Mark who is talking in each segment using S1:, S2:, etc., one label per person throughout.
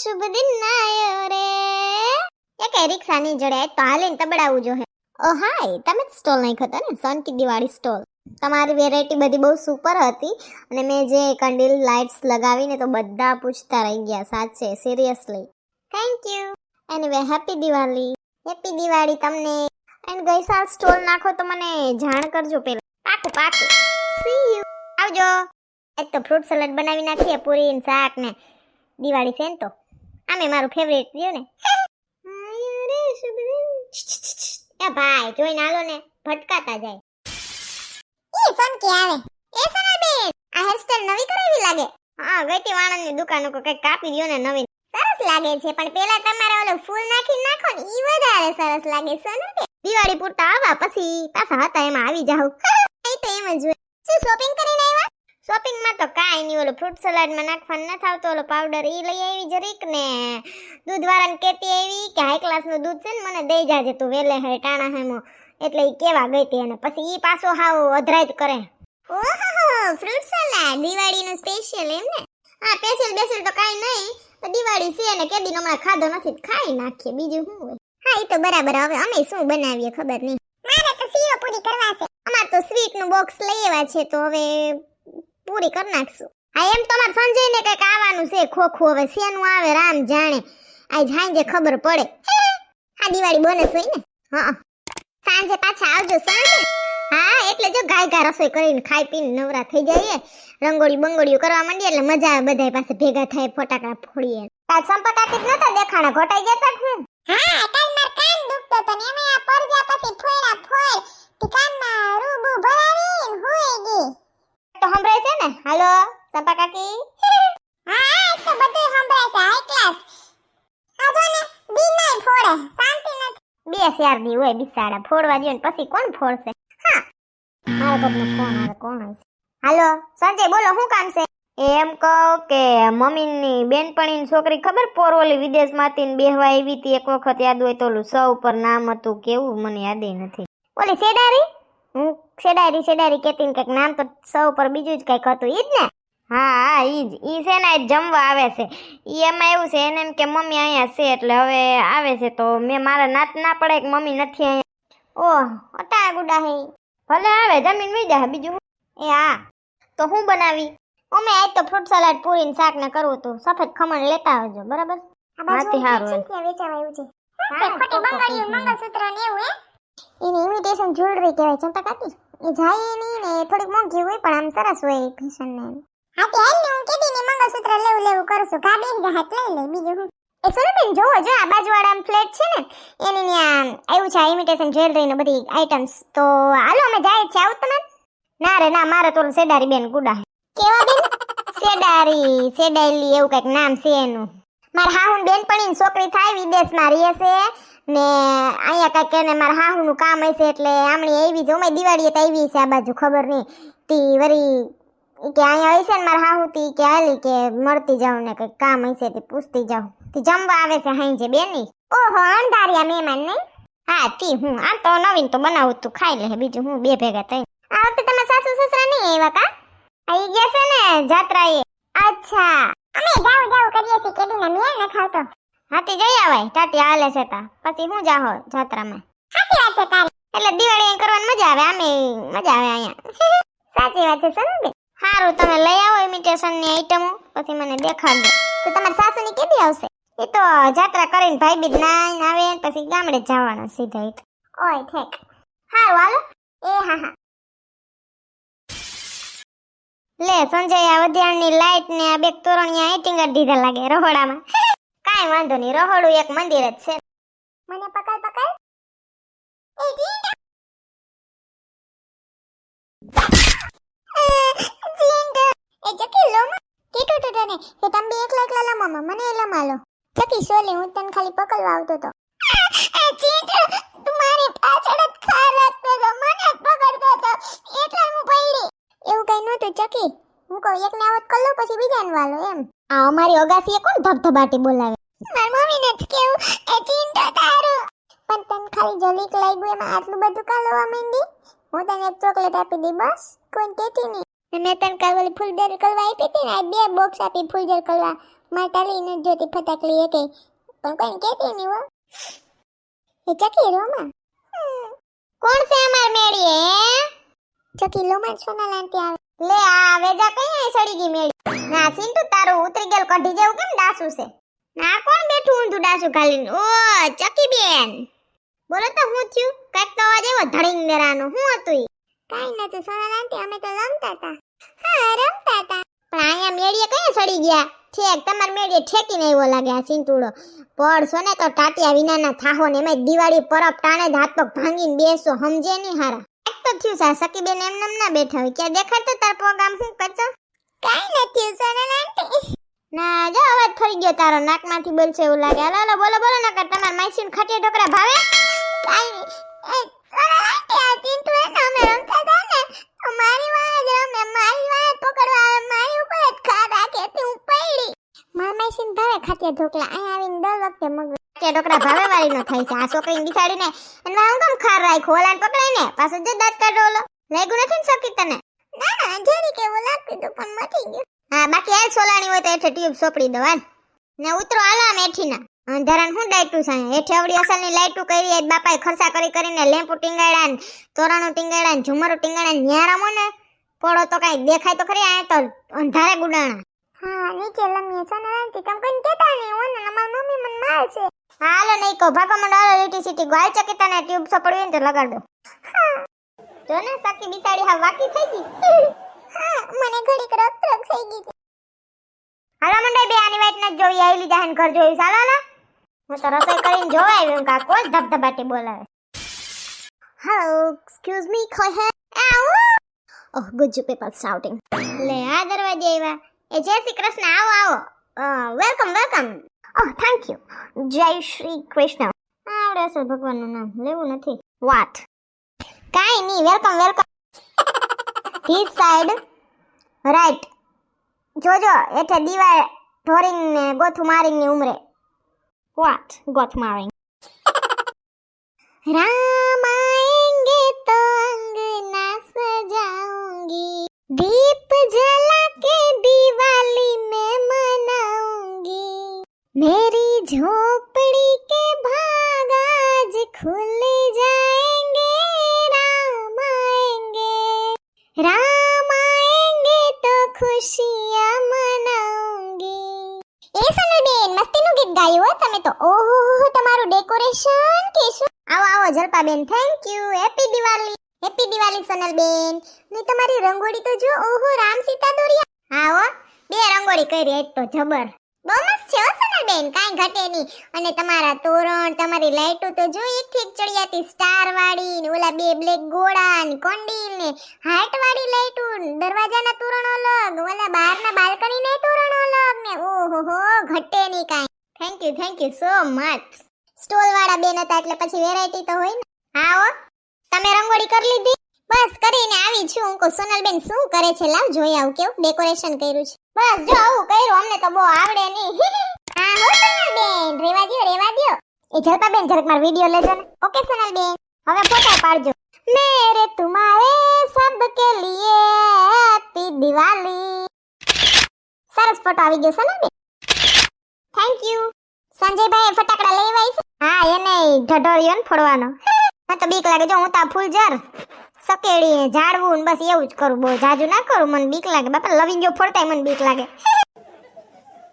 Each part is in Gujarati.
S1: શુભ દિન આયો રે એ કઈ રિક્ષા જોડે તો હાલીને તબડાવું જો હે ઓ હાય, તમે જ સ્ટોલ નાખ્યો હતો ને, સોનકી દિવાળી સ્ટોલ. તમારી વેરાયટી બધી બહુ સુપર હતી અને મેં જે કંડીલ લાઇટ્સ લગાવીને તો બધા પૂછતા રહી ગયા, સાચે seriously thank you anyway happy Diwali. Happy Diwali તમને. એન્ડ ગઈ સાલ સ્ટોલ નાખો તો મને જાણ કરજો પેલા પાકું પાકું. સી યુ આવજો. એક તો ફ્રૂટ સલાડ બનાવી નાખીએ, પૂરી ને શાક ને દિવાળી છે ને તો. આમે મારું ફેવરેટ રહ્યું ને. એ ભાઈ, જોઈને આલો ને, ભટકાતા જાય. ઈ કે આવે. એ સોનાબેન આ હેરસ્ટાઈલ નવી કરાવી લાગે? હા ગઈતી વાણંદની દુકાન કો કંઈક કાપી દ્યો ને નવી. સરસ લાગે છે, પણ પેલા તમારે ઓલો ફૂલ નાખી નાખો ને, ઈ વધારે સરસ લાગે સોનાબેન દિવાળી પૂરતા આવા પછી પાછા હતા, એમાં આવી જાવ એ તો એમ જ શું શોપિંગ કરીને આવ્યા? શોપિંગમાં તો કાંઈ નહીં, ઓલું ફ્રૂટ સલાડમાં નાખવાનું ન આવતો ઓલો પાવડર એ લઈ આવી જરીક ને દૂધવાળાને કહેતી આવી કે હાઈ ક્લાસનું દૂધ છે ને મને દઈ જાજે તું વેલે હે, ટાણા હેમો એટલે એ કેવા ગઈ અને પછી એ પાછો હાવ અધરાઈત કરે. ઓહો ફ્રૂટ સલાડ દિવાળીનું સ્પેશિયલ એમ ને? હા સ્પેશિયલ બેસેલ તો કાંઈ નહીં, પણ દિવાળી છે ને કેદી હમણાં ખાધો નથી, ખાઈ નાખીએ, બીજું શું હોય? હા એ તો બરાબર, હવે અમે શું બનાવીએ ખબર નહીં. મારે તો સીઓ પૂરી કરવા છે. અમાર તો સ્વીટનું બોક્સ લઈ આવ્યા છે, તો હવે પૂરી કરી નાખશું. હા, એમ તો મારે સંજય ને કંઈક આવવાનું છે, ખોખું. હવે શેનું આવે, રામ જાણે. આજ હાંજે ખબર પડે. આ દિવાળી બોનસ હોય ને? હા સાંજે પાછા આવજો, સાંજે. હા, એટલે જો ગાય ગા રસોઈ કરીને ખાઈ પીને નવરા થઈ જઈએ. રંગોળી બંગોળીઓ કરવા માંડીએ, એટલે મજા આવે, બધાય પાસે ભેગા થાય, ફટાકડા ફોડીએ. કાલ સંપતાતી જ નતા, દેખાણા ઘટાઈ જતા હું હા કાલ માર કાન દુખતો તો ને એમાં આ પરજા પછી ફોડા ફોડ તે કાનમાં રૂબુ ભરાવીને હોય ગઈ. તો હાલો સંપા કાકી? હા તો બધું સંભળાય છે હાઈ ક્લાસ આ જો ને દી નહીં ફોડે શાંતિ નથી. બે ચાર દી હોય બિચારા ફોડવા દે ને પછી કોણ ફોડશે? હા. મારા બાપનો ફોન આવે કોણ હશે? હાલો સંજય બોલો શું કામ છે?
S2: એમ કહો કે મમ્મીની બેનપણીની છોકરી ખબર પોરવલી વિદેશમાંથી બેહવા આવી હતી એક વખત યાદ હોય તો ઓલું સ ઉપર નામ હતું કેવું મને યાદ નથી.
S1: ઓલી સેડારી? હું છેડારી સેડારી કેતી ને કંઈક નામ તો સૌ પર બીજું જ કંઈક હતું જ ને?
S2: હા હા ઈ જ ઈ છે ને જમવા આવે છે. ઈ એમાં એવું છે એને એમ કે મમ્મી અહીંયા છે એટલે હવે આવે છે તો મેં મારા નાત ના પડે કે મમ્મી નથી અહીંયા?
S1: ઓહ અટા ગુડા હે.
S2: ભલે આવે જમીન વહી જાય બીજું
S1: એ હા. તો હું બનાવી? અમે આજ તો ફ્રૂટ સલાડ પૂરી ને શાક ને કરવું હતું. સફેદ ખમણ લેતા આવજો બરાબર?
S2: હાથી હારું વેચાવા
S1: વેચાવાયું છે. ખોટી બંગાળીઓ મંગળસૂત્ર ને એવું હે? એની ઇમિટેશન જ્વેલરી કહેવાય, ચંપા કાકી. એ જાય નહીં ને થોડીક મોંઘી હોય, પણ આમ સરસ હોય ફેશન ને હા, તે હાલ ને હું કેદી ને, મંગળસૂત્ર લેવું લેવું કરું છું. જ હાથ લઈ લે, બીજું હું. એ સોનબેન જોવો, જો આ બાજુવાળા આમ ફ્લેટ છે ને, એની ત્યાં આવ્યું છે ઇમિટેશન જ્વેલરી ને બધી આઇટમ્સ તો હાલો, અમે જાય છે આવું તમે ના રે, ના, મારે તો સેડારી બેન ગુડા. કેવા બેન? સેડારી સેડાઈલી એવું કંઈક નામ છે એનું. મારા હાહુન બેનપણીની છોકરી થાય વિદેશમાં રહે છે. ને અહીંયા કંઈક એને મારા હાહુનું કામ હશે એટલે આમણી આવી છે અમે દિવાળીએ તો આવી છે આ બાજુ, ખબર નહીં. તી વરી કે અહીંયા હશે ને મારા હાહુ, તી કે હાલી કે મળતી જાઉં ને કંઈક કામ હશે તે પૂછતી જાઉં. તી જમવા આવે છે હાંજે બેની. ઓહો, અંધારિયા મહેમાન નહીં? હા, તી હું, આમ તો નવીન તો બનાવું તું, ખાઈ લે બીજું હું, બે ભેગા થઈ આ વખતે તમારા સાસુ સસરા નહીં આવ્યા કા? આવી ગયા છે ને જાત્રાએ. અચ્છા. અમે જાવ જાવ કરીએ છીએ મેળ ન ખાવતો હાથી જઈ આવાય. ટાટી હાલે છે તા. પછી હું જાહો જાત્રામાં? સાચી વાત છે તારી એટલે દિવાળી કરવાની મજા આવે. આમે મજા આવે અહીંયા. સાચી વાત છે સનબેન. સારું તમે લઈ આવો ઇમિટેશનની આઈટમો પછી મને દેખાડજો. તો તમારા સાસુની કેદી આવશે? એ તો જાત્રા કરીને ભાઈ બીજ નાઈને આવે પછી ગામડે જવાના સીધા ઈ. ઓય, ઠેક. હારું, હાલો. એ, હા હા. લે, સંજય આ વધ્યાણની લાઈટ ને આ બે તોરણિયા કરી દીધા લાગે રહોડામાં. કાંઈ વાંધો નહીં રહોડું એક મંદિર જ છે. મને પકડ પકડ. એ જીંડા. જીંડો. એ જકી લો માં કીટો તો તને કે તમે બે એકલા એકલા લમામાં મને લમાલો જકી સોલે હું તને ખાલી પકડવા આવતો તો. જીંડો તમારી પાછળ જ ખા રાખતો તો મને પકડતો તો. એટલે હું પડી. એવું કઈ નહોતું ચકી હું કહું એકને આવત કલ્લો લો પછી બીજાને વાલો એમ. આ અમારી અગાસીએ કોણ ધબધબાટી બોલાવે? મારી મમ્મીને જ કેવું, એ ચિંતા તારું. પણ તને ખાલી જલીક લાગ્યું, એમાં આટલું બધું કા માંડી? હું તને એક ચોકલેટ આપી દી, બસ. કોઈ કહેતી નહીં. મેં તને કાલ ઓલી ફૂલઝર કલવા આપી હતી ને સોના લાંટી આવે. લે, આ વેજા કઈ સડી ગઈ મેળી? ના સિંટુ તારું ઉતરી ગયેલ કઢી જેવું કેમ દાસું છે? ના, કોણ બેઠું ઊંધું ડાસુ ખાલી ઓ ચકી બેન બોલો તો હું થયું? કાંઈક તો અવાજ એવો ધડીંગ મેરાનો. હું હતું કાઈ નતું સોનલ આંટી, અમે તો રમતા હતા. હા, રમતા હતા. પણ અહીંયા મેળીએ કયા સડી ગયા? ઠેક તમાર મેળીએ ઠેકીને એવો લાગે આ સિંતુડો પડશો ને તો ટાટિયા વિનાના થાહો ને એમાં દિવાળી પરબ ટાણે જ હાથ પગ ભાંગીને બેસો, સમજે નહીં હારા. એક તો થયું સા સકી બેન એમ ના બેઠા હોય. ક્યાં દેખાડતો તાર પ્રોગ્રામ? શું કરતો? કાઈ નથી, સોનલ લાંટી ના જો અવાજ ફરી ગયો તારો નાકમાંથી બોલશે એવું લાગે. હાલો હાલો બોલો બોલો નકર તમારા માઈસીન ખાટી ઢોકરા ભાવે? કાઈ એ સોના લાંટી આ ચિંટુ હે ને અમે રમતા હતા ને તો મારી વાત રમે મારી વાત પકડવા આવે મારી ઉપર જ ખા રાખે તે હું પૈડી. માર માઈસીન ભાવે ખાટિયા ઢોકળા. અહીં આવીને દર વખતે મગ ખાટિયા ઢોકળા ભાવે વાળી નો થાય છે. આ છોકરીને બિસાડીને એને હું કેમ ખાર રાખ્યો ઓલાને પકડાઈને પાછો જે દાંત કાઢો ઓલો. લાગ્યું નથી ને સકી તને? ના ના જરી હતું પણ મટી ગયું. હા બાકી હાલ સોલાણી હોય તો એટલે ટ્યુબ સોપડી દો હાલ. ને ઉતરો હાલો આમ એઠીના. અંધારાને હું ડાયટું છે? હેઠે અવળી અસલની લાઇટું કરી આજ બાપાએ ખર્ચા કરી કરીને લેમ્પુ ટીંગાડ્યા ને તોરણું ટીંગાડ્યા ને ઝુમરું ટીંગાડ્યા ને ન્યારામો ને પડો તો કઈ દેખાય તો ખરી આ તો અંધારે ગુડાણા. હા નીચે લમીએ સોનારાંતી તમ કઈ કેતા નહીં હું ને મારી મમ્મી મને મારશે હાલો નહીં કહો ભાગો મને હાલો ઇલેક્ટ્રિસિટી ગાલ ચકીતા ને ટ્યુબ સપડવી ને તો લગાડ દો. જો ને સાકી બિચારી હા વાકી થઈ ગઈ. હા મને ઘડીક રક રક થઈ ગઈ હાલો મંડે બે આની વાઈટ નથી જોઈ આવી લીધા હે ઘર જોયું ચાલો ને હું તો રસોઈ કરીને જોવા આવ્યો કા કોઈ ધબધબાટી બોલાવે. હેલો એક્સક્યુઝ મી કોઈ હે? આવો. ઓહ ગુજ્જુ પીપલ શાઉટિંગ લે આ દરવાજે આવ્યા એ જય શ્રી કૃષ્ણ આવો આવો. Welcome welcome oh thank you Jai Shri Krishna. આવડે છે ભગવાનનું નામ લેવું નથી. વાત કાંઈ નહીં welcome welcome this side right જોજો એઠે દીવાલ ઢોરિંગ ને ગોથું મારી ની ઉમરે. વાટ ગોથ મારી Ram Jalpaben thank you happy Diwali happy Diwali Sonalben ને તમારી રંગોળી તો જો, ઓહો, રામ સીતા દોરિયા હા બે રંગોળી કરી એક તો, જબર. બહુ છે હો કાઈ ઘટે નહીં. અને તમારા તોરણ, તમારી લાઈટો તો જો, એક ઠીક ચડિયાતી સ્ટાર વાળી ને ઓલા બે બ્લેક ગોળા ને કોંડીલ ને હાર્ટ વાળી લાઈટો દરવાજાના તોરણ અલગ, ઓલા બહારના બાલ્કની ના તોરણ અલગ ને, ઓહો ઘટે નહીં કાઈ. Thank you thank you so much stall વાળા બેન હતા એટલે પછી વેરાયટી તો હોય ને. હા તમે રંગોળી કરી લીધી? બસ કરીને આવી છું હું. સોનલબેન શું કરે છે? લાવ જોઈ આવું કેવું ડેકોરેશન કર્યું છે. બસ જો આવું કર્યું, અમને તો બહુ આવડે નહીં. હા હો, સોનલબેન, રેવા દ્યો રેવા દ્યો. એ જલપાબેન જરાક વિડિયો લેજો ને. ઓકે, સોનલબેન, હવે ફોટા પાડજો. મેરે તુમારે સબકે લીએ હેપી દિવાળી સરસ ફોટો આવી ગયો, સોનલબેન. થેન્ક યુ સંજયભાઈ ફટાકડા લઈ આવ્યા છે. હા, એને ઢઢોરિયો ફોડવાનો. તો બીક લાગે. જો હું તા ફૂલ જાર સકેડી ઝાડવું ને બસ એવું જ કરું. બહુ જાજુ ના કરું, મને બીક લાગે. બાપા, લવિંગો ફોડતાય મને બીક લાગે.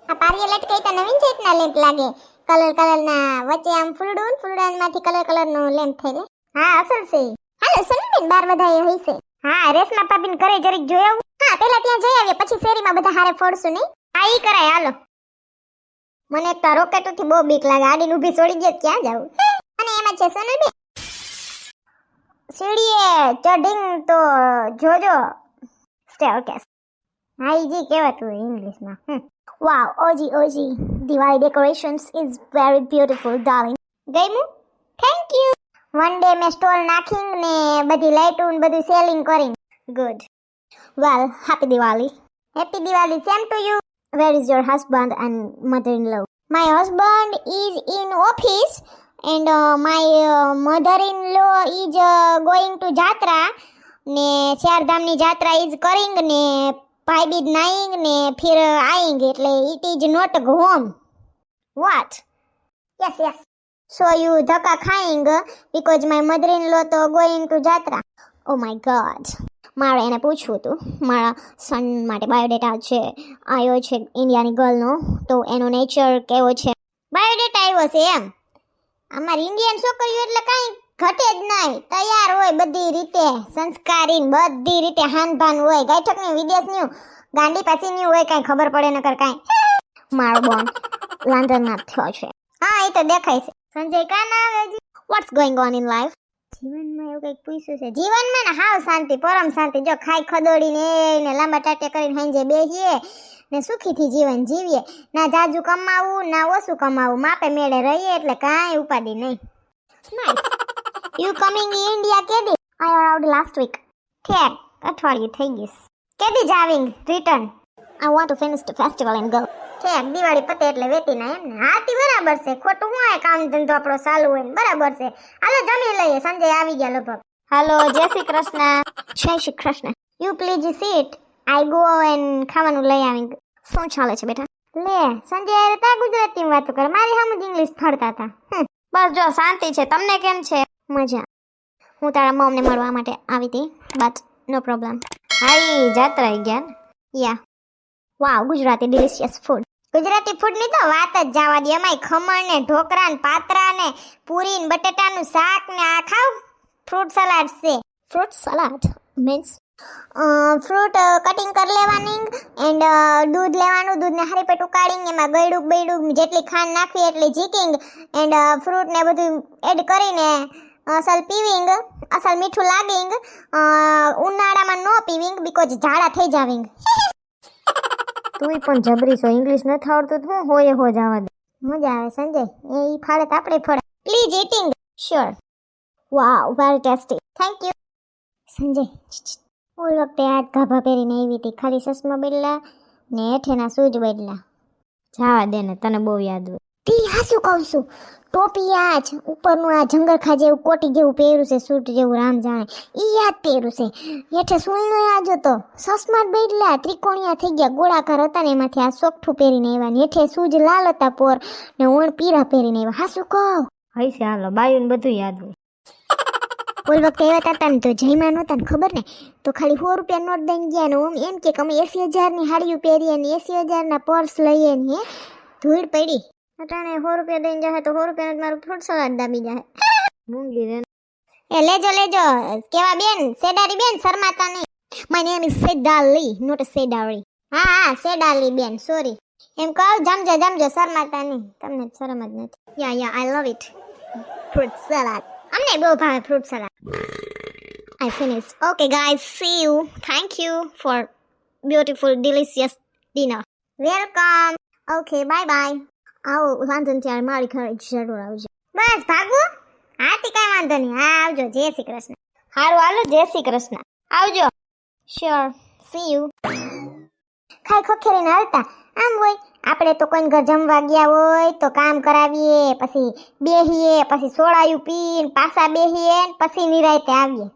S1: આ પારીએ લટકાઈ તો નવીન છે ના લેમ્પ લાગે. કલર કલર ના વચ્ચે આમ ફૂલડું ને ફૂલડામાંથી કલર કલર નો લેમ્પ થઈ હા, અસલ છે. હાલો સનબેન બાર એ હોય છે. હા, રેશમા પાપીન ઘરે જરીક જોઈ હા પેલા ત્યાં જઈ આવીએ, પછી શેરીમાં બધા હારે ફોડશું, નહીં? હા, ઈ કરાય, હાલો. મને એક તો રોકેટોથી બહુ બીક લાગે. આડીને ઊભી છોડી દે ક્યાં જાવું અને એમાં છે, સોનલબેન? સીડીએ ચઢીંગ તો જોજો. સ્ટેરકેસ હા ઈજી કહેવાતું ઇંગ્લિશમાં? વાવ ઓજી ઓજી. Diwali decorations is very beautiful darling ગઈમું thank you one day મેં સ્ટોલ નાખીંગ ને બધી લાઇટું ને બધું સેલિંગ કરીને. Good well happy Diwali happy Diwali same to you where is your husband and mother in love my husband is in and uh, my mother in law is going to જાત્રા ને ચારધામની જાત્રા ઇઝ કરિંગ ને ભાઈ બીજ નાઈંગ ને ફિર આઈંગ. એટલે it is not home what yes yes so you ધક્કા ખાઈંગ because my mother in law તો ગોઈંગ ટુ જાત્રા ઓ માય ગોડ મારે એને પૂછવું હતું. મારા સન માટે બાયોડેટા છે આવ્યો છે ઇન્ડિયાની ગર્લનો તો એનો નેચર કેવો છે? બાયોડેટા આવ્યો છે એમ. અમારી ઇન્ડિયન છોકરીઓ એટલે કાંઈ ઘટે જ નહીં. તૈયાર હોય બધી રીતે સંસ્કારી બધી રીતે હાનભાન હોય. ગાયઠકની વિદેશની ગાંડી પાસીની હોય, કાંઈ ખબર પડે નકર કાંઈ. મારો બોન લંડનમાં થયો છે. હા, એ તો દેખાય છે. સંજય કાન છે what's going on in life જીવનમાં એવું કંઈક પૂછ્યું છે. જીવનમાં ને હાવ શાંતિ, પરમ શાંતિ. જો ખાઈ ખદોડીને ને લાંબા ટાટે કરીને હાંજે બેસીએ ને સુખીથી જીવન જીવીએ. ના જાજુ કમાવું ના ઓછું કમાવું. માપે મેળે રહીએ એટલે કાંઈ ઉપાધિ નહીં. યુ કમિંગ ઇન્ડિયા કેદી? આઈ આઉટ લાસ્ટ વીક ઠેર અઠવાડિયું થઈ ગયું. કેદી જાવિંગ? Return I want to finish the festival and go ઠેક દિવાળી પતે એટલે વેતી ના એમ ને. હાથી બરાબર છે. ખોટું હું આ કામ ધંધો આપણો ચાલુ હોય બરાબર છે. હાલો જમી લઈએ. સંજય આવી ગયા લગભગ.
S2: હાલો જય શ્રી કૃષ્ણ.
S1: જય Shri Krishna. You please sit I go and ખાવાનું લઈ આવી શું ચાલે છે બેટા લે સંજય અરે તા ગુજરાતીમાં વાતો કર મારી સામે ઇંગ્લિશ ફરતા હતા હમ,
S2: બસ જો શાંતિ છે તમને કેમ છે
S1: મજા હું તારા મમને મળવા માટે આવી હતી બટ નો પ્રોબ્લેમ
S2: હાઈ ઈ જાત્રા ઈ ગયા
S1: યા wow Gujarati delicious food Gujarati ફૂડની તો વાત જ જવા દે એમાંય ખમણ ને ઢોકરા ને પાત્રા ને પૂરી ને બટેટાનું શાક ને આ ખાવ. ફ્રૂટ સલાડ છે. Fruit salad means fruit cutting કરી લેવાની એન્ડ દૂધ લેવાનું. દૂધને હારી પેટ ઉકાળીને એમાં ગળ્યું બૈડું જેટલી ખાંડ નાખવી એટલી જીકિંગ એન્ડ ફ્રૂટને બધું એડ કરીને અસલ પીવિંગ અસલ મીઠું લાગિંગ ઉનાળામાં નો પીવિંગ બીકોઝ ઝાડા થઈ જાવિંગ.
S2: તું પણ જબરી છો ઇંગ્લિશ નથી આવડતું તો હું હોય હો જવા દે.
S1: મજા આવે સંજય. એ ફાળે તો આપણે ફળે. Please eating sure wow very tasty thank you Sanjay all વખતે આ જ ગાભા પહેરીને આવી હતી ખાલી ચશ્મા બદલા ને હેઠેના શૂઝ બદલા.
S2: જવા દે ને તને બહુ યાદ હોય.
S1: તી હા શું કહું છું? ટોપી આ જ ઉપરનું આ જંગરખા જેવું કોટી જેવું પહેર્યું છે સૂટ જેવું રામ જાણે. એ યાદ પહેર્યું છે. હેઠે સુઈનો આજો હતો. ચશ્મા જ બદલા ત્રિકોણિયા થઈ ગયા ગોળાકાર હતા ને એમાંથી આ સોકઠું પહેરીને આવ્યા ને હેઠે સૂજ લાલ હતા પોર ને ઓણ પીરા પહેરીને આવ્યા. હા શું કહું?
S2: હઈ છે હાલો બાયું બધું યાદ હોય.
S1: ઓલ વખતે એવા હતા ને તો જયમાં નહોતા ને ખબર ને? તો ખાલી સો રૂપિયા નોટ દઈને ગયા ને એમ કે અમે એસી હજારની હાડીઓ પહેરીએ ને એસી હજારના પર્સ લઈએ ને ધૂળ પડી. અટાણે સો રૂપિયા દઈને જાય તો સો રૂપિયાનું મારું ફ્રૂટ સલાડ દાબી જાય
S2: મૂંગી રે
S1: એ લેજો લેજો. કેવા બેન? સેડારી બેન શરમાતા નહીં my name is Sedali not Sedari હા હા સેડાલી બેન સોરી એમ કહો, જમજો જમજો શરમાતા નહીં તમને શરમ જ નથી. Yeah yeah I love it fruit salad અમને બહુ ભાવે fruit salad I finished. Okay, guys, see you. Thank you for beautiful, delicious dinner. Welcome. Okay, bye bye. આવો લંડન ત્યારે મારી ઘરે જરૂર આવજો બસ ભાગવું હાથી કાંઈ વાંધો નહીં હા આવજો જય શ્રી કૃષ્ણ
S2: હારું હાલો જય શ્રી કૃષ્ણ આવજો
S1: શ્યોર સી યુ ખાઈ ખખેરીને હાલતા. આમ હોય આપણે તો કોઈને ઘર જમવા ગયા હોય તો કામ કરાવીએ પછી બેહીએ પછી સોડાયું પીને પાછા બેહીએ પછી નિરાયતે આવીએ.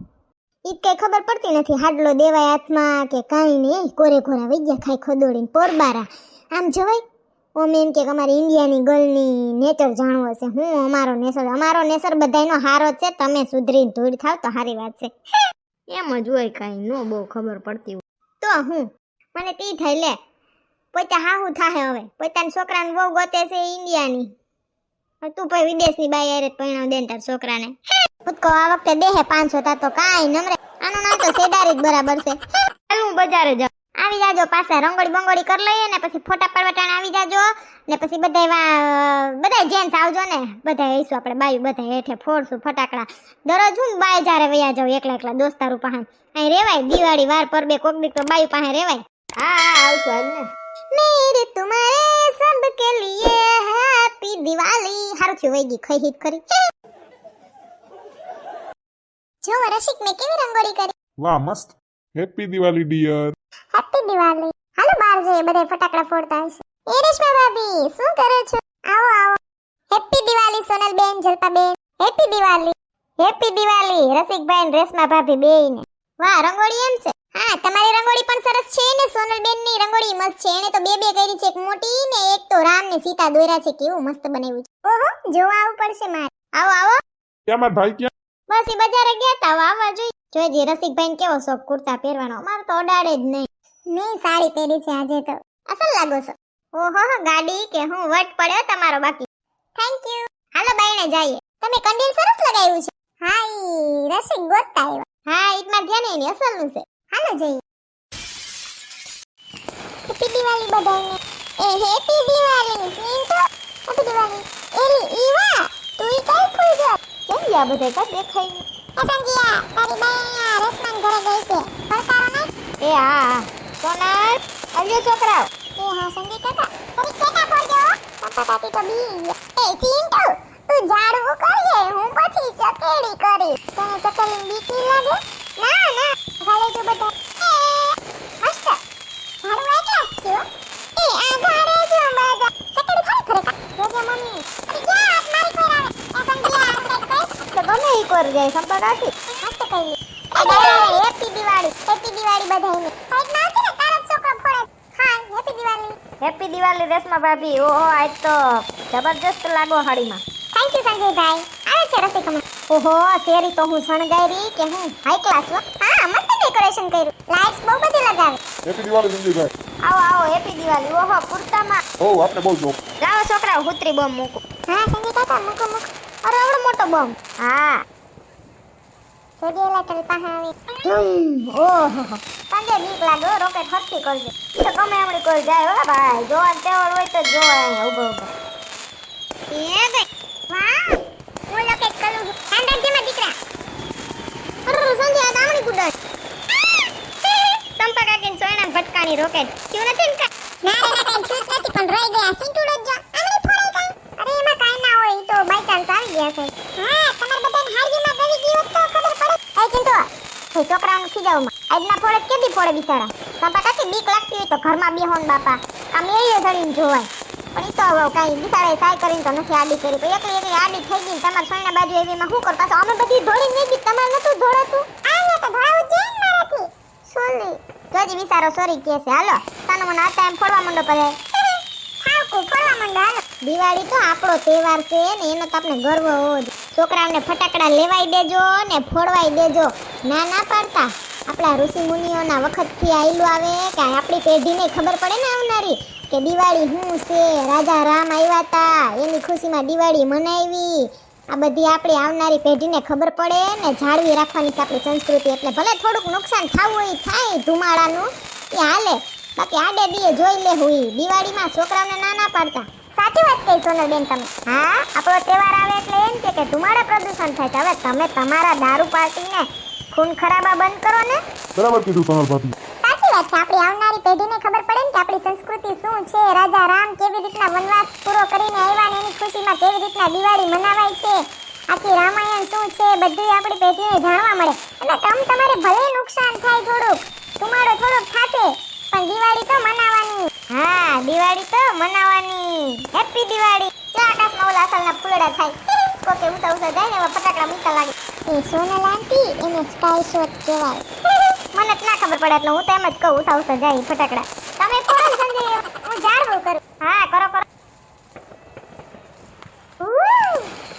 S1: ઈ કઈ ખબર પડતી નથી. હાડલો દેવાય હાથમાં કે કાંઈ નહીં. કોરે કોરા વઈ ગયા ખાઈ ખોદોડીને પોરબારા. આમ જવાય? ઓમ એમ કે અમારી ઇન્ડિયાની ગર્લની નેચર જાણવો હશે. હું અમારો નેસર અમારો નેસર બધાયનો હારો છે. તમે સુધરીને ધૂળ થાવ તો સારી વાત છે.
S2: એમ જ હોય કાંઈ નો બહુ ખબર પડતી હોય.
S1: તો હું? મને તી થાય લે. પોતા હાહુ થાહે હવે. પોતાના છોકરાને બહુ ગોતે છે ઇન્ડિયાની. હવે તું ભાઈ વિદેશની બાઈ આરે પરણાવ દે ને તાર છોકરાને. ભૂતકો આ વખતે દેહે પાંચસો તા તો કાંઈ નમરે આનું નામ તો સેડારી જ બરાબર છે.
S2: હાલ હું બજારે જાઉં.
S1: આવી જાજો પાછા રંગોળી બંગોળી કરી લઈએ ને પછી ફોટા પાડવા ટાણે આવી જાજો. ને પછી બધા બધા જેન્ટ્સ આવજો ને. બધા આવીશું આપણે બાયું બધા હેઠે ફોડશું ફટાકડા. દરરોજ હું બાય જારે વયા જાઉં એકલા એકલા દોસ્તારો પાસે. અહીં રેવાય દિવાળી વાર પર બે કોક દીક તો બાયું પાસે રેવાય.
S2: ને
S1: મેરે તુમારે સબ કે લીએ હેપી દિવાળી. હારું થયું વઈ ગઈ ખઈ કરી. જો રસિક મેં કેવી રંગોળી કરી?
S3: વાહ મસ્ત. Happy Diwali dear
S1: happy Diwali. હાલો બહાર જઈએ બધા ફટાકડા ફોડતા હશે એ રેશમા ભાભી શું કરો છો? આવો આવો. હેપી દિવાળી સોનલ બેન જલપા બેન હેપી દિવાળી. હેપી દિવાળી રસિકભાઈ ને રેશમા ભાભી બેન વાહ રંગોળી એમ છે હા તમારી રંગોળી પણ સરસ છે ની રંગોળી મસ્ત છે. એને તો બે બે કરી છે. એક મોટી ને એક તો રામ ને સીતા દોર્યા છે કેવું મસ્ત બનાવ્યું છે. ઓહો જોવા આવું પડશે મારે. આવો આવો.
S3: ક્યાં માર ભાઈ ક્યાં?
S1: બસ એ બજારે ગયા તા. આવવા જોઈ. જોઈજી રસિકભાઈ કેવો શોખ કુર્તા પહેરવાનો. અમારે તો અડાડે જ નહીં. મેં સાડી પહેરી છે આજે તો. અસલ લાગો છો. ઓહો ગાડી કે હું વટ પડ્યો તમારો બાકી. થેન્ક યુ હાલો બાઈને જઈએ. તમે કંડીલ સરસ લગાવ્યું છે. હાય રસિક ગોતતા આવ્યો. હા ઈટમાં ધ્યાન એની અસલનું છે. હાલો જઈએ. હેપી દિવાળી બધાને. એ હેપી દિવાળી સિંટો હેપી દિવાળી. એલી ઈવા તું કઈ ખુઈ ગયો કેમ ગયા બધે કા નહીં એ સંજીયા તારી બાઈ રસમાન ઘરે ગઈ છે. ફરકારો ને?
S2: એ હા. સોનલ આવ્યો છોકરાઓ.
S1: એ હા સંજી કાકા. ફરી ખેટા પડજો પપ્પા કાકી તો બી એ ચિંટુ તું ઝાડવું કરીએ હું પછી ચકેડી કરી તને ચકેડી બીક લાગે? ના ના. ઘરે જો બધા.
S2: જાય સંપર્ક રાખી
S1: મસ્ત કરી હેપી દિવાળી હેપી દિવાળી બધાને સાઈડમાં આવજે ને તારો છોકરો ફોડે હા હેપી દિવાળી
S2: હેપી દિવાળી રેશમા ભાભી ઓહો આજ તો જબરજસ્ત લાગો હાડીમાં
S1: થેન્ક યુ સંજયભાઈ આવે છે રસિકમાં ઓહો શેરી તો હું શણગારી કે હું હાઈ ક્લાસ હા મસ્ત ડેકોરેશન કર્યું લાઇટ્સ બહુ બધી લગાવી
S3: હેપી દિવાળી સંજયભાઈ
S2: આવો આવો હેપી દિવાળી. ઓહો કુર્તામાં.
S3: ઓ આપણે બહુ જોક.
S2: લાવો છોકરા હુતરી બોમ્બ મૂકો.
S1: હા સંજય કાકા મૂકો મૂકો. અરે આવડો મોટો બમ.
S2: હા.
S1: જોજે એલા પાસે આવી.
S2: ધૂમ ઓહો સંજય બીક લાગે રોકેટ હરખી કરજે. તો ગમે એમણી કોઈ જાય હો ભાઈ. જોવા તેવડ હોય તો જોવા અહીંયા ઊભો ઊભો.
S1: એ ગઈ વાહ. હું લોકેટ કરું સ્ટાન્ડર્ડ જેમાં દીકરા. અરે સંજય આ દામણી ગુડાય
S2: સંપા કાકીને સોયણા ભટકાણી રોકેટ.
S1: ક્યું નથી ને ના રે ના કઈ છૂટ નથી પણ રહી ગયા. સિંટુડો જ. આમળી ફોડે કઈ અરે એમાં કાઈ ના હોય તો બાય ચાન્સ આવી ગયા છે. હા તમાર બધાને હાડીમાં ગળી ગયો તો ખબર પડે. એ ચિંતો
S2: એ છોકરાઓને ખીજાવમાં આજના ફોડે કેદી ફોડે બિચારા. સંપા કાકી બીક લાગતી હોય તો ઘરમાં બેહોન બાપા. આમ એ ચડીને જોવાય. પણ ઈ તો હવે કાંઈ બિચારે સાય કરીને તો નથી આડી કરી. પણ એકલી એકલી આડી થઈ ગઈ તમાર તમારે સોયણા બાજુ એવીમાં શું કર? પાછું અમે બધી ધોળી નહીં ગઈ તમારે નતું ધોળાતું
S1: આયા તો ધોળાવું જ જોઈએ ને મારાથી
S2: સોલી જોજી વિચારો સોરી કે છે. હાલો સાનો મને આ ટાઈમ ફોડવા માંડો પડે
S1: ફોડવા માંડો હાલો.
S2: દિવાળી તો આપણો તહેવાર છે ને એનો તો આપણે ગર્વ હોવો જોઈએ. છોકરાઓને ફટાકડા લેવાઈ દેજો ને ફોડવાઈ દેજો. ના ના પાડતા. આપણા ઋષિ મુનિઓના વખતથી આયલું આવે કે આપણી પેઢીને ખબર પડે ને આવનારી કે દિવાળી શું છે રાજા રામ આવ્યા હતા એની ખુશીમાં દિવાળી મનાવી આ બધી આપણી આવનારી પેઢીને ખબર પડે ને જાળવી રાખવાની છે આપણી સંસ્કૃતિ. એટલે ભલે થોડુંક નુકસાન થવું હોય, થાય ધુમાડાનું, એ હાલે. બાકી આડે દીએ જોઈ લે હોય દિવાળીમાં છોકરાઓને ના ના પાડતા.
S1: સાચી વાત કહી સોનલબેન તમે.
S2: હા, આપણો તહેવાર આવે એટલે એમ કે કે ધુમાડા પ્રદૂષણ થાય છે. હવે તમે તમારા દારૂ પાર્ટીને ખૂન ખરાબા બંધ કરો ને.
S3: બરાબર કીધું સોનલ ભાભી.
S1: સાચી વાત આપણી આવનારી પેઢીને ખબર પડે ને કે આપણી સંસ્કૃતિ શું છે. રાજા રામ કેવી રીતના વનવાસ પૂરો કરીને આવ્યા ને એની ખુશીમાં કેવી રીતના દિવાળી મનાવાય છે. આખી રામાયણ શું છે બધું આપણી પેઢીને જાણવા મળે. અને તમ તમારે ભલે નુકસાન થાય થોડુંક તમારો થોડોક થાશે, પણ દિવાળી તો મનાવવાની
S2: હા, દિવાળી તો મનાવવાની હેપી દિવાળી. ચા આકાશમાં ઓલા અસલના ફૂલડા થાય. કોકે ઉતા ઉતા જાય ને એવા ફટાકડા મૂકતા લાગે.
S1: એ સોનલ આંટી એને સ્કાય શોટ કહેવાય.
S2: મને તો ના ખબર પડે એટલે હું તો જ કહું સૌ સજાઈ ફટાકડા.
S1: તમે કોણ સમજી હું જાર બહુ કરું.
S2: હા, કરો કરો.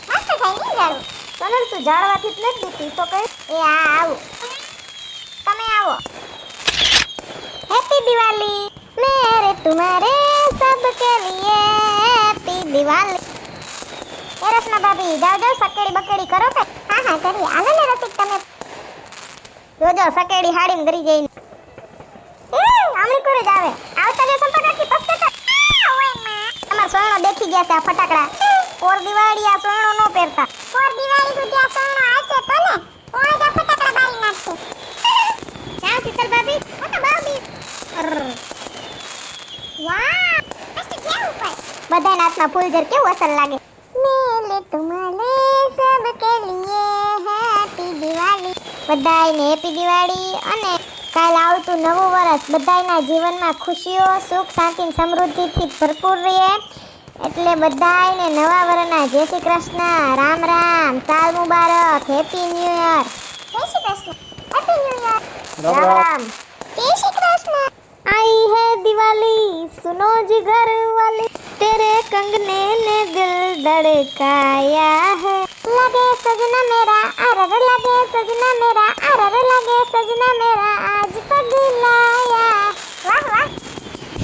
S1: મસ્ત થઈ ગઈ જાર
S2: સોનલ તું જાળવાથી જ નથી દીધી તો કઈ?
S1: એ હા આવું.
S2: તમે આવો. હેપી દિવાળી મેરે તુમારે સબ કે લીએ હેપી દિવાળી એ રસના ભાભી, જાવ જાવ, સકેડી બકેડી કરો કે
S1: હા હા કરી હાલો ને રસિક, તમે
S2: જોજો સકેડી હાડીમ ધરી જઈને. આમણી આમળી કરે જ આવે. આવતા જે સંપર્કાથી પસ્તે તમાર સોયણો દેખી ગયા છે આ ફટાકડા. પોર દિવાળી આ સોયણો નો પહેરતા.
S1: પોર દિવાળી સુધી આ સોનો આવશે તો ને ઓય જા ફટાકડા બારી નાખશે.
S2: જાઓ શીતલ ભાભી
S1: હું તો બહુ બી વાહ મસ્ત છે ઉપર
S2: બધાના હાથમાં ફૂલઝર કેવું અસર લાગે?
S1: મેલે તુમારે સબકે લિયે હેપી દિવાળી.
S2: બધાને હેપી દિવાળી અને કાલ આવતું નવું વર્ષ. બધાના જીવનમાં ખુશીઓ સુખ શાંતિ સમૃદ્ધિથી ભરપૂર રહે એટલે બધાને નવા વર્ષના જય શ્રી કૃષ્ણ. રામ રામ. સાલ મુબારક. હેપી ન્યૂ યર
S1: જય Shri Krishna. Happy
S3: new
S1: year
S3: Ram
S1: Ram. જય શ્રી કૃષ્ણ.
S2: આઈ હે દિવાળી. સુનો જી ઘર વાલી. તેરે કંગને ને દિલ ધડકાયા હે. है
S1: लगे सजना मेरा अरर लगे सजना मेरा अरर लगे सजना मेरा आज पगलाया वाह वाह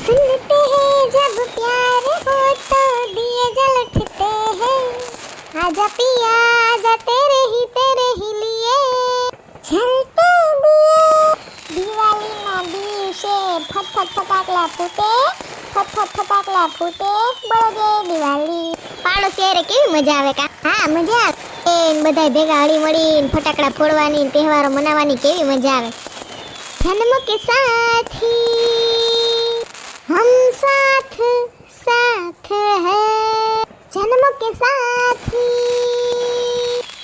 S1: सुनते हैं जब प्यार हो तो दिए जल उठते हैं आजा पिया आजा तेरे ही तेरे ही लिए जलते दिए દિવાળીના દિવસે ફટ ફટ ફટાકડા ફૂટે ફટ ફટ ફટાકડા ફૂટે બળગે દિવાળી
S2: પાડોશી હારે કેવી મજા આવે કા
S1: હા મજા આવે.
S2: બધા ભેગા હળી મળી ફટાકડા ફોડવાની તહેવારો મનાવવાની કેવી મજા આવે.
S1: જન્મ કે સાથી? હમ સાથ સાથ હે. જન્મ કે સાથી?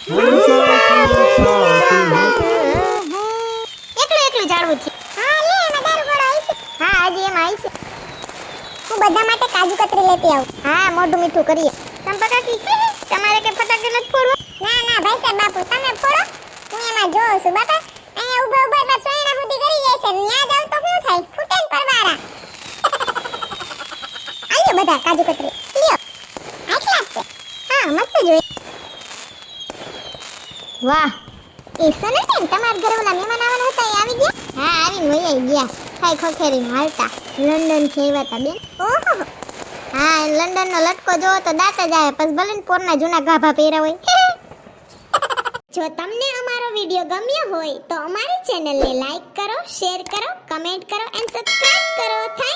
S3: હમ સાથ સાથ
S2: એકલું એકલું જાળવું છે
S1: હા લે એમાં દારૂ ગોળો આવી હા આજે એમ આવી હું બધા માટે કાજુ કતરી લેતી આવું.
S2: હા મોઢું મીઠું કરીએ. સંપર્ક કે ફટાકડા નથી ફોડવા?
S1: ના ના ભાઈ સાહેબ બાપુ તમે ફોડો. હું એમાં જોઉં છું બાપા. અહીંયા ઊભા ઊભા બસ સોયણા સુધી કરી જાય છે. ન્યા જાવ તો શું થાય? ફૂટે ને પરવારા આલ્યો બધા કાજુ કતરી. લ્યો. આટલા છે. હા મસ્ત જોઈ.
S2: વાહ.
S1: એ સોનલબેન તમારા ઘરે ઓલા મહેમાન આવવાના હતા એ આવી ગયા?
S2: હા આવીને વૈયા ગયા. ખાઈ ખોખેરીને હાલતા. લંડનથી આવ્યા હતા બેન.
S1: ઓહો
S2: લંડન નો લટકો જોવો તો દાંત જ આવે, પછી ભલે પોરના જૂના ગાભા પહેર્યા હોય.
S1: જો તમને અમારો વીડિયો ગમ્યો હોય તો અમારી ચેનલને લાઈક કરો, શેર કરો, કમેન્ટ કરો એન્ડ સબસ્ક્રાઇબ કરો. થેન્ક